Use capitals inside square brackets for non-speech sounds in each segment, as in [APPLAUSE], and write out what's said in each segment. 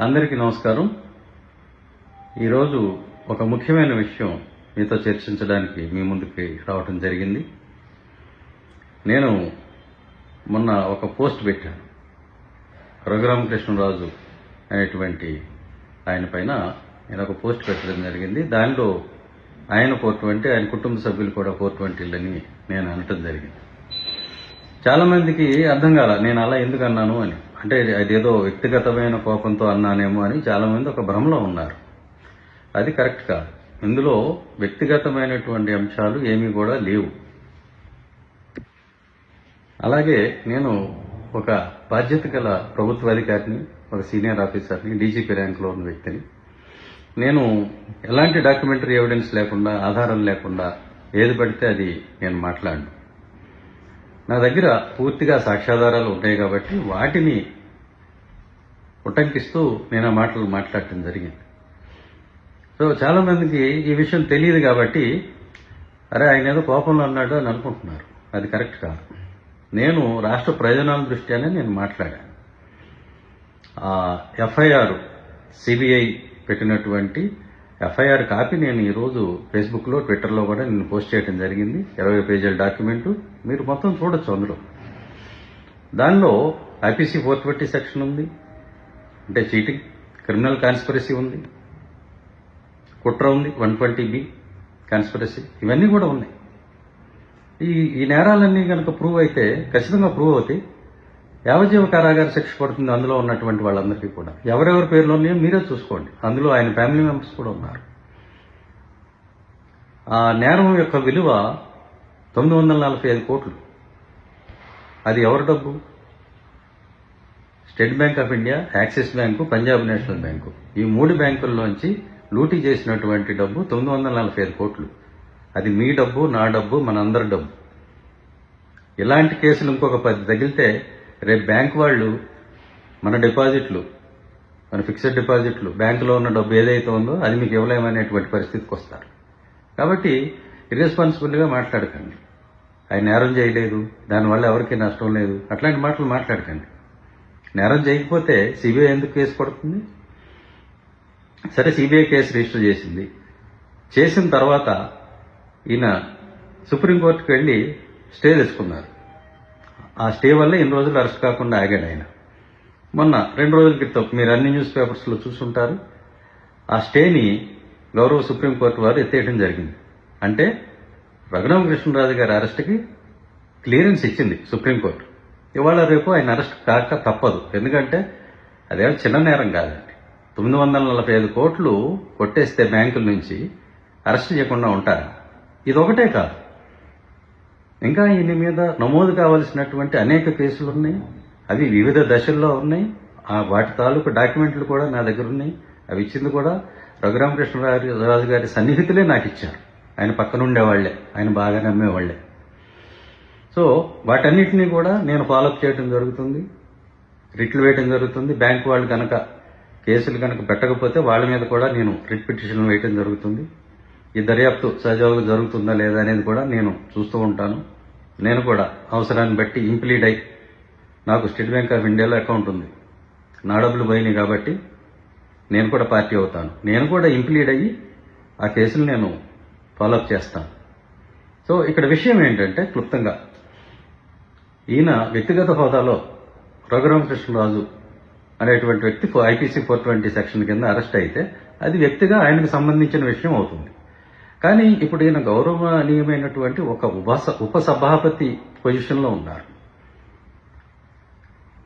అందరికీ నమస్కారం. ఈరోజు ఒక ముఖ్యమైన విషయం మీతో చర్చించడానికి మీ ముందుకి రావటం జరిగింది. నేను మొన్న ఒక పోస్ట్ పెట్టాను. రఘురామకృష్ణరాజు అనేటువంటి ఆయన పైన నేను ఒక పోస్ట్ పెట్టడం జరిగింది. దానిలో ఆయన ఫోర్ ట్వంటీ ఆయన కుటుంబ సభ్యులు కూడా ఫోర్ ట్వంటీలని నేను అనటం జరిగింది. చాలామందికి అర్థం కాల నేను అలా ఎందుకు అన్నాను అని. అంటే అదేదో వ్యక్తిగతమైన కోపంతో అన్నానేమో అని చాలామంది ఒక భ్రమలో ఉన్నారు. అది కరెక్ట్ కాదు. ఇందులో వ్యక్తిగతమైనటువంటి అంశాలు ఏమీ కూడా లేవు. అలాగే నేను ఒక బాధ్యత గల ప్రభుత్వ అధికారిని ఒక సీనియర్ ఆఫీసర్ని డీజీపీ ర్యాంక్లో ఉన్న వ్యక్తిని. నేను ఎలాంటి డాక్యుమెంటరీ ఎవిడెన్స్ లేకుండా ఆధారం లేకుండా ఏది పడితే అది నేను మాట్లాడను. నా దగ్గర పూర్తిగా సాక్ష్యాధారాలు ఉంటాయి కాబట్టి వాటిని ఉటంకిస్తూ నేను ఆ మాటలు మాట్లాడటం జరిగింది. సో చాలా మందికి ఈ విషయం తెలియదు కాబట్టి అరే ఆయన ఏదో కోపంలో అన్నాడు అని అనుకుంటున్నారు. అది కరెక్ట్ కాదు. నేను రాష్ట్ర ప్రయోజనాల దృష్ట్యానే నేను మాట్లాడాను. ఆ ఎఫ్ఐఆర్ సిబిఐ పెట్టినటువంటి ఎఫ్ఐఆర్ కాపీ నేను ఈరోజు ఫేస్బుక్లో ట్విట్టర్లో కూడా నేను పోస్ట్ చేయడం జరిగింది. ఇరవై పేజీల డాక్యుమెంటు. మీరు మొత్తం చూడొచ్చు అందులో. దానిలో ఐపీసీ ఫోర్ ట్వంటీ సెక్షన్ ఉంది. అంటే చీటింగ్ క్రిమినల్ కాన్స్పిరసీ ఉంది. కుట్ర ఉంది వన్ ట్వంటీ బి కాన్స్పిరసీ. ఇవన్నీ కూడా ఉన్నాయి. ఈ ఈ నేరాలన్నీ కనుక ప్రూవ్ అయితే ఖచ్చితంగా ప్రూవ్ అవుతాయి. యావజీవ కారాగార శిక్ష పడుతుంది అందులో ఉన్నటువంటి వాళ్ళందరికీ కూడా. ఎవరెవరి పేర్లు ఉన్నాయో మీరే చూసుకోండి. అందులో ఆయన ఫ్యామిలీ మెంబర్స్ కూడా ఉన్నారు. ఆ నేరం యొక్క విలువ తొమ్మిది వందల నలభై ఐదు కోట్లు. అది ఎవరి డబ్బు? State Bank of India Axis Bank Punjab National Bank. ఈ మూడు బ్యాంకుల్లోంచి లూటీ చేసినటువంటి డబ్బు తొమ్మిది వందల నలభై ఐదు కోట్లు. అది మీ డబ్బు నా డబ్బు మనందరి డబ్బు. ఇలాంటి కేసులు ఇంకొక పది తగిలితే రేపు బ్యాంక్ వాళ్ళు మన డిపాజిట్లు మన ఫిక్స్డ్ డిపాజిట్లు బ్యాంకులో ఉన్న డబ్బు ఏదైతే ఉందో అది మీకు ఇవ్వలేమనేటువంటి పరిస్థితికి వస్తారు. కాబట్టి ఇర్రెస్పాన్సిబుల్గా మాట్లాడకండి. ఆయన నేరం చేయలేదు దానివల్ల ఎవరికి నష్టం లేదు అట్లాంటి మాటలు మాట్లాడకండి. నేరం చేయకపోతే సిబిఐ ఎందుకు కేసు పడుతుంది సరే సిబిఐ కేసు రిజిస్టర్ చేసింది. చేసిన తర్వాత ఈయన సుప్రీంకోర్టుకు వెళ్ళి స్టే తెచ్చుకున్నారు ఆ స్టే వల్ల ఎన్ని రోజులు అరెస్ట్ కాకుండా ఆగాడు ఆయన. మొన్న రెండు రోజుల క్రితం మీరు అన్ని న్యూస్ పేపర్స్లో చూసుంటారు. ఆ స్టేని గౌరవ సుప్రీంకోర్టు వారు ఎత్తేయడం జరిగింది. అంటే రఘురామకృష్ణరాజు గారి అరెస్ట్కి క్లియరెన్స్ ఇచ్చింది సుప్రీంకోర్టు ఇవాళ రేపు ఆయన అరెస్ట్ కాక తప్పదు. ఎందుకంటే అదేమో చిన్న నేరం కాదండి. తొమ్మిది వందల నలభై ఐదు కోట్లు కొట్టేస్తే బ్యాంకుల నుంచి అరెస్ట్ చేయకుండా ఉంటారా. ఇది ఒకటే కాదు. ఇంకా ఈయన మీద నమోదు కావలసినటువంటి అనేక కేసులు ఉన్నాయి. అవి వివిధ దశల్లో ఉన్నాయి. ఆ వాటి తాలూకు డాక్యుమెంట్లు కూడా నా దగ్గర ఉన్నాయి. అవి ఇచ్చింది కూడా రఘురామకృష్ణరాజు రాజు గారి సన్నిహితులే నాకు ఇచ్చారు. ఆయన పక్కన ఉండేవాళ్ళే. ఆయన బాగా నమ్మేవాళ్ళే. సో వాటన్నిటినీ కూడా నేను ఫాలోఅప్ చేయడం జరుగుతుంది. రిట్లు వేయడం జరుగుతుంది. బ్యాంక్ వాళ్ళు కనుక కేసులు కనుక పెట్టకపోతే వాళ్ళ మీద కూడా నేను రిట్ పిటిషన్లు వేయడం జరుగుతుంది. ఈ దర్యాప్తు సజావుగా జరుగుతుందా లేదా అనేది కూడా నేను చూస్తూ ఉంటాను. నేను కూడా అవసరాన్ని బట్టి ఇంప్లీడ్ అయి నాకు స్టేట్ బ్యాంక్ ఆఫ్ ఇండియాలో అకౌంట్ ఉంది. నా డబ్బులు పోయినాయి కాబట్టి నేను కూడా పార్టీ అవుతాను. నేను కూడా ఇంప్లీడ్ అయ్యి ఆ కేసులు నేను ఫాలోఅప్ చేస్తాను. సో ఇక్కడ విషయం ఏంటంటే క్లుప్తంగా ఈయన వ్యక్తిగత హోదాలో రఘురామకృష్ణరాజు అనేటువంటి వ్యక్తి ఐపీసీ ఫోర్ ట్వంటీ సెక్షన్ కింద అరెస్ట్ అయితే అది వ్యక్తిగా ఆయనకు సంబంధించిన విషయం అవుతుంది. కానీ ఇప్పుడు ఈయన గౌరవనీయమైనటువంటి ఒక ఉపస ఉపసభాపతి పొజిషన్లో ఉన్నారు.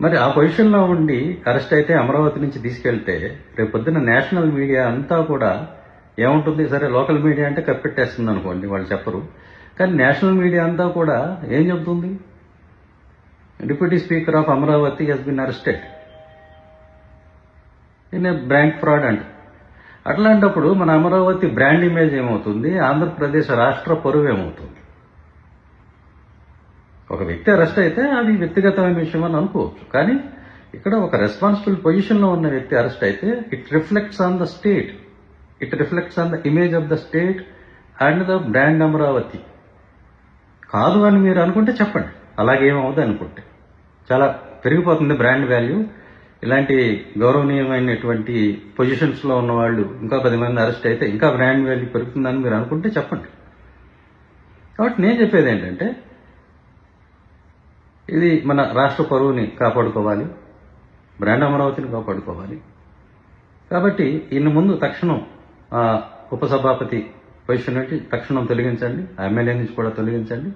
మరి ఆ పొజిషన్లో ఉండి అరెస్ట్ అయితే అమరావతి నుంచి తీసుకెళ్తే రేపు పొద్దున నేషనల్ మీడియా అంతా కూడా ఏముంటుంది సరే లోకల్ మీడియా అంటే కప్పెట్టేస్తుంది అనుకోండి వాళ్ళు చెప్పరు. కానీ నేషనల్ మీడియా అంతా కూడా ఏం చెబుతుంది? Deputy speaker of Amaravati he's been arrested in a bank fraud అంట. అట్లాంటప్పుడు మన అమరావతి బ్రాండ్ ఇమేజ్ ఏమవుతుంది? ఆంధ్రప్రదేశ్ రాష్ట్ర పరువు ఏమవుతుంది? ఒక వ్యక్తి అరెస్ట్ అయితే అది వ్యక్తిగతమైన విషయం అని అనుకోవచ్చు. కానీ ఇక్కడ ఒక రెస్పాన్సిబుల్ పొజిషన్లో ఉన్న వ్యక్తి అరెస్ట్ అయితే it reflects on the state it reflects on the image of the state and the brand Amaravati కాదు అని మీరు అనుకుంటే చెప్పండి. అలాగేమవుతుంది అనుకుంటే. చాలా పెరిగిపోతుంది బ్రాండ్ వాల్యూ ఇలాంటి గౌరవనీయమైనటువంటి పొజిషన్స్లో ఉన్న వాళ్ళు ఇంకా పది మంది అరెస్ట్ అయితే ఇంకా బ్రాండ్ వాల్యూ పెరుగుతుందని మీరు అనుకుంటే చెప్పండి. కాబట్టి నేను చెప్పేది ఏంటంటే ఇది మన రాష్ట్ర పరువుని కాపాడుకోవాలి బ్రాండ్ అమరావతిని కాపాడుకోవాలి. కాబట్టి ఇన్ని ముందు తక్షణం ఆ ఉపసభాపతి పొజిషన్ నుంచి తక్షణం తొలగించండి ఎమ్మెల్యే నుంచి కూడా తొలగించండి.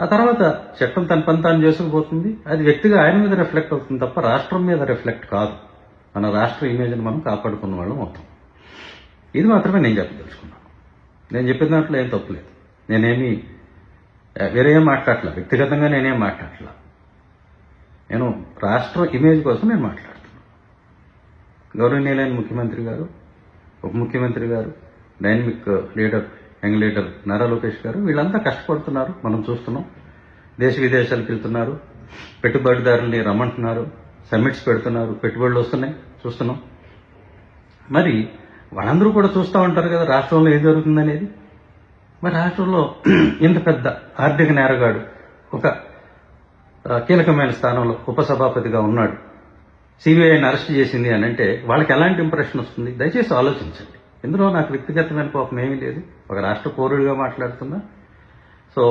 ఆ తర్వాత చట్టం తన పని తాను చేసుకుపోతుంది. అది వ్యక్తిగా ఆయన మీద రిఫ్లెక్ట్ అవుతుంది తప్ప రాష్ట్రం మీద రిఫ్లెక్ట్ కాదు. మన రాష్ట్ర ఇమేజ్ని మనం కాపాడుకున్న వాళ్ళం అవుతాం ఇది మాత్రమే నేను చెప్పదలుచుకున్నాను నేను చెప్పిన దాంట్లో ఏం తప్పులేదు నేనేమి వేరే ఏం మాట్లాడలే. వ్యక్తిగతంగా నేనేం మాట్లాడలే. నేను రాష్ట్ర ఇమేజ్ కోసం నేను మాట్లాడుతున్నాను గౌరవనీయులైన ముఖ్యమంత్రి గారు ఉప ముఖ్యమంత్రి గారు dynamic leader young leader Nara Lokesh garu వీళ్ళంతా కష్టపడుతున్నారు. మనం చూస్తున్నాం. దేశ విదేశాలకు వెళ్తున్నారు. పెట్టుబడిదారుల్ని రమ్మంటున్నారు. సమ్మిట్స్ పెడుతున్నారు. పెట్టుబడులు వస్తున్నాయి. చూస్తున్నాం. మరి వాళ్ళందరూ కూడా చూస్తూ ఉంటారు కదా రాష్ట్రంలో ఏం జరుగుతుందనేది. మరి రాష్ట్రంలో [CLEARS THROAT] ఇంత పెద్ద ఆర్థిక నేరగాడు ఒక కీలకమైన స్థానంలో ఉపసభాపతిగా ఉన్నాడు. సిబిఐని అరెస్ట్ చేసింది అని అంటే వాళ్ళకి ఎలాంటి ఇంప్రెషన్ వస్తుంది? దయచేసి ఆలోచించండి. ఇందులో నాకు వ్యక్తిగతమైన కోపం ఏమీ లేదు. ఒక రాష్ట్ర పౌరుడిగా మాట్లాడుతున్నా. సో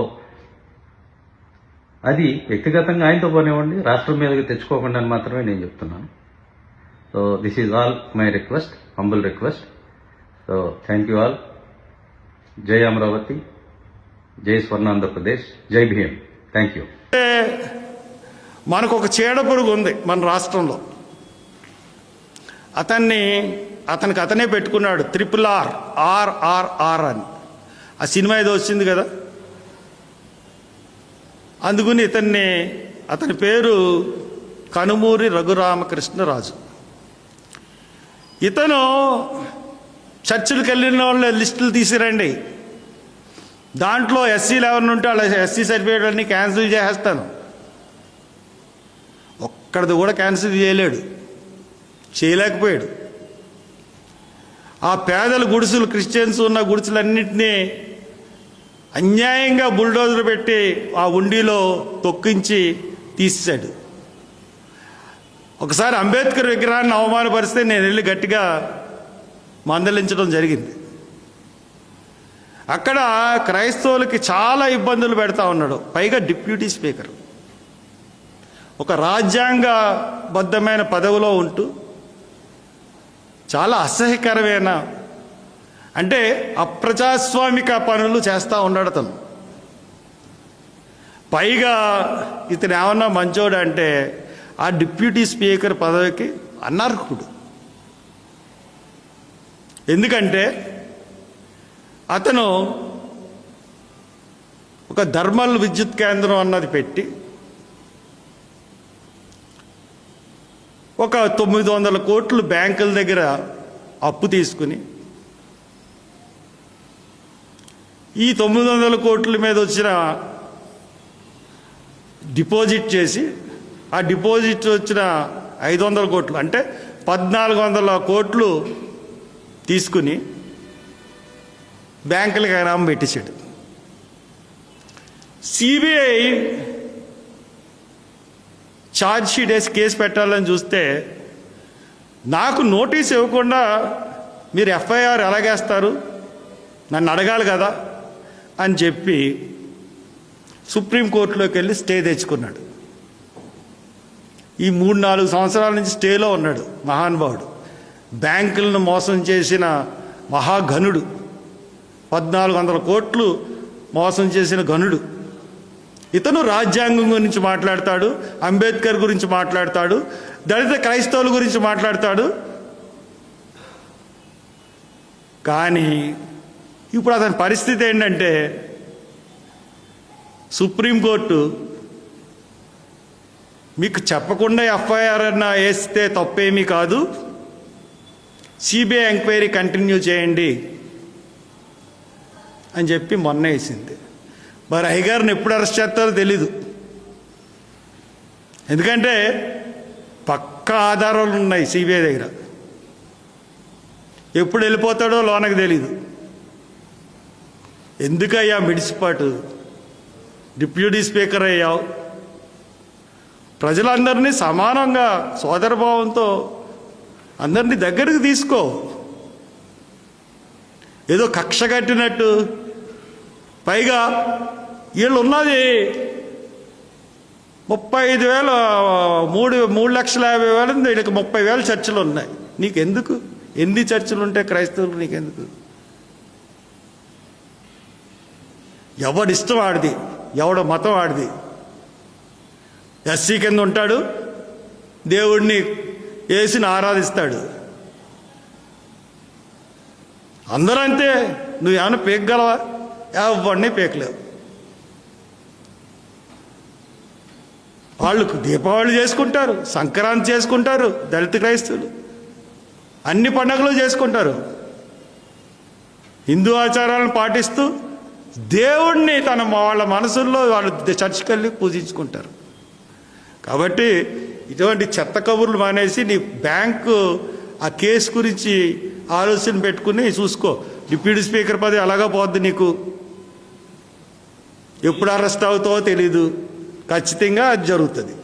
అది వ్యక్తిగతంగా ఆయనతో పోనివ్వండి రాష్ట్రం మీదకి తెచ్చుకోకుండా అని మాత్రమే నేను చెప్తున్నాను. So this is all my request humble request so thank you all జై అమరావతి జై స్వర్ణాంధ్రప్రదేశ్ జై భీమ్. థ్యాంక్ యూ మనకు ఒక చీడ పురుగు ఉంది మన రాష్ట్రంలో. అతన్ని అతనికి అతనే పెట్టుకున్నాడు. Triple R R R R అని. ఆ సినిమా ఏదో వచ్చింది కదా? అందుకుని ఇతన్ని అతని పేరు కనుమూరి రఘురామకృష్ణరాజు. ఇతను చర్చిలకు వెళ్ళిన వాళ్ళ లిస్టులు తీసిరండి. దాంట్లో ఎస్సీలు ఎవరిని ఉంటే వాళ్ళ ఎస్సీ సర్టిఫికేట్ అన్నీ క్యాన్సిల్ చేసేస్తాను. ఒక్కడిది కూడా క్యాన్సిల్ చేయలేడు. చేయలేకపోయాడు. ఆ పేదల గుడిసెలు క్రిస్టియన్స్ ఉన్న గుడిసెలన్నింటినీ అన్యాయంగా బుల్డోజర్ పెట్టి ఆ ఉండిలో తొక్కించి తీసేశాడు. ఒకసారి అంబేద్కర్ విగ్రహాన్ని అవమానపరిస్తే నేను వెళ్ళి గట్టిగా మందలించడం జరిగింది. అక్కడ క్రైస్తవులకి చాలా ఇబ్బందులు పెడతా ఉన్నాడు. పైగా డిప్యూటీ స్పీకర్. ఒక రాజ్యాంగబద్ధమైన పదవిలో ఉంటూ చాలా అసహ్యకరమైన అంటే అప్రజాస్వామిక పనులు చేస్తూ ఉన్నాడు అతను. పైగా ఇతను ఏమన్నా మంచోడు అంటే ఆ డిప్యూటీ స్పీకర్ పదవికి అనర్హుడు. ఎందుకంటే అతను ఒక ధర్మల్ విద్యుత్ కేంద్రం అన్నది పెట్టి ఒక తొమ్మిది వందల కోట్లు బ్యాంకుల దగ్గర అప్పు తీసుకుని ఈ తొమ్మిది వందల కోట్ల మీద వచ్చిన డిపాజిట్ చేసి ఆ డిపాజిట్ వచ్చిన ఐదు వందల కోట్లు అంటే పద్నాలుగు వందల కోట్లు తీసుకుని బ్యాంకులకు ఇనాం పెట్టేశాడు. సిబిఐ ఛార్జ్ షీట్ వేసి కేసు పెట్టాలని చూస్తే నాకు నోటీస్ ఇవ్వకుండా మీరు ఎఫ్ఐఆర్ ఎలాగేస్తారు? నన్ను అడగాలి కదా? అని చెప్పి సుప్రీంకోర్టులోకి వెళ్ళి స్టే తెచ్చుకున్నాడు. ఈ మూడు నాలుగు సంవత్సరాల నుంచి స్టేలో ఉన్నాడు మహానుభావుడు. బ్యాంకులను మోసం చేసిన మహాఘనుడు. పద్నాలుగు వందల కోట్లు మోసం చేసిన ఘనుడు. ఇతను రాజ్యాంగం గురించి మాట్లాడతాడు అంబేద్కర్ గురించి మాట్లాడతాడు దళిత క్రైస్తవుల గురించి మాట్లాడతాడు. కానీ ఇప్పుడు అతని పరిస్థితి ఏంటంటే సుప్రీంకోర్టు మీకు చెప్పకుండా ఎఫ్ఐఆర్ అన్న వేస్తే తప్పేమీ కాదు. సిబిఐ ఎంక్వైరీ కంటిన్యూ చేయండి అని చెప్పి మొన్న వేసింది. మరి అయ్యగారిని ఎప్పుడు అరెస్ట్ చేస్తారో తెలీదు. ఎందుకంటే పక్క ఆధారాలు ఉన్నాయి సిబిఐ దగ్గర. ఎప్పుడు వెళ్ళిపోతాడో లోనకు తెలీదు. ఎందుకయ్యా మిడిసిపాటు? డిప్యూటీ స్పీకర్ అయ్యావు. ప్రజలందరినీ సమానంగా సోదరభావంతో అందరినీ దగ్గరికి తీసుకో. ఏదో కక్ష కట్టినట్టు పైగా వీళ్ళు ఉన్నది ముప్పై ఐదు వేలు మూడు మూడు లక్షల యాభై వేలు వీళ్ళకి ముప్పై వేల చర్చలు ఉన్నాయి. నీకెందుకు? ఎన్ని చర్చలు ఉంటాయి క్రైస్తవులు నీకెందుకు? ఎవడిష్టం ఆడిది? ఎవడ మతం ఆడిది? ఎస్సీ కింద ఉంటాడు. దేవుడిని వేసిని ఆరాధిస్తాడు. అందరూ అంతే నువ్వు ఏమైనా పీకగలవా ఎవరిని పీకలేవు వాళ్ళు దీపావళి చేసుకుంటారు సంక్రాంతి చేసుకుంటారు దళిత క్రైస్తవులు. అన్ని పండుగలు చేసుకుంటారు. హిందూ ఆచారాలను పాటిస్తూ దేవుణ్ణి తన వాళ్ళ మనసుల్లో వాళ్ళు చర్చికి వెళ్ళి పూజించుకుంటారు. కాబట్టి ఇటువంటి చెత్త కబుర్లు మానేసి నీ బ్యాంకు ఆ కేసు గురించి ఆలోచన పెట్టుకుని చూసుకో. డిప్యూటీ స్పీకర్ పదవి అలాగా పోద్ది నీకు. ఎప్పుడు అరెస్ట్ అవుతావో తెలీదు. ఖచ్చితంగా అది జరుగుతుంది.